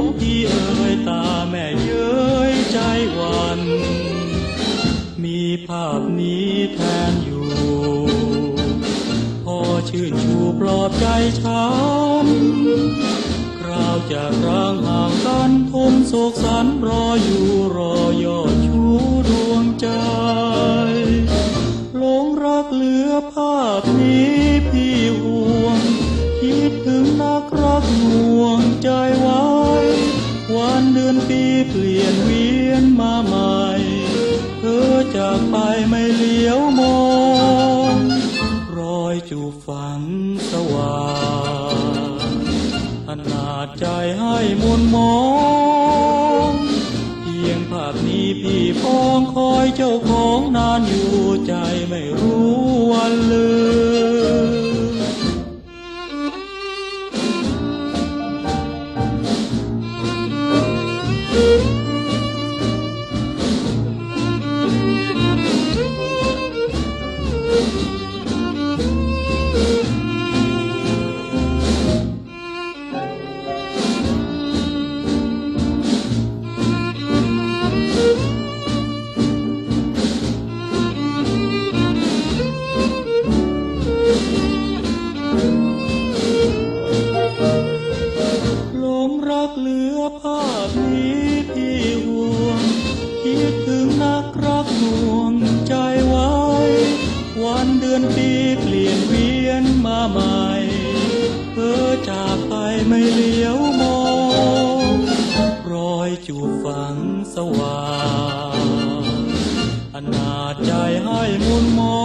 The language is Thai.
มพี่เอ่ยตาแม่เย้ยใจวัน มีภาพนี้แทนอยู่ พอชื่นชูปลอบใจช้ำคราวจากร่างห่างกันทมโศกสันรออยู่รอยอดชูดวงใจหลงรักเหลือภาพนี้พี่ห่วง คิดถึงนักรักห นมาใหม่เธอจากไปไม่เลี้ยวมอง รอยจูฝันสว่างอนาจใจให้มุนมอง เพียงภาพนี้พี่พองคอยเจ้าของ กเหลือภาพนี้พี่ห่วง คิดถึงนักรักหน่วงใจไว้ วันเดือนปีเปลี่ยนเวียนมาใหม่เธอจากไปไม่เลี้ยวมอง รอยจูบฝังสว่างอนาจใจให้มุนมอง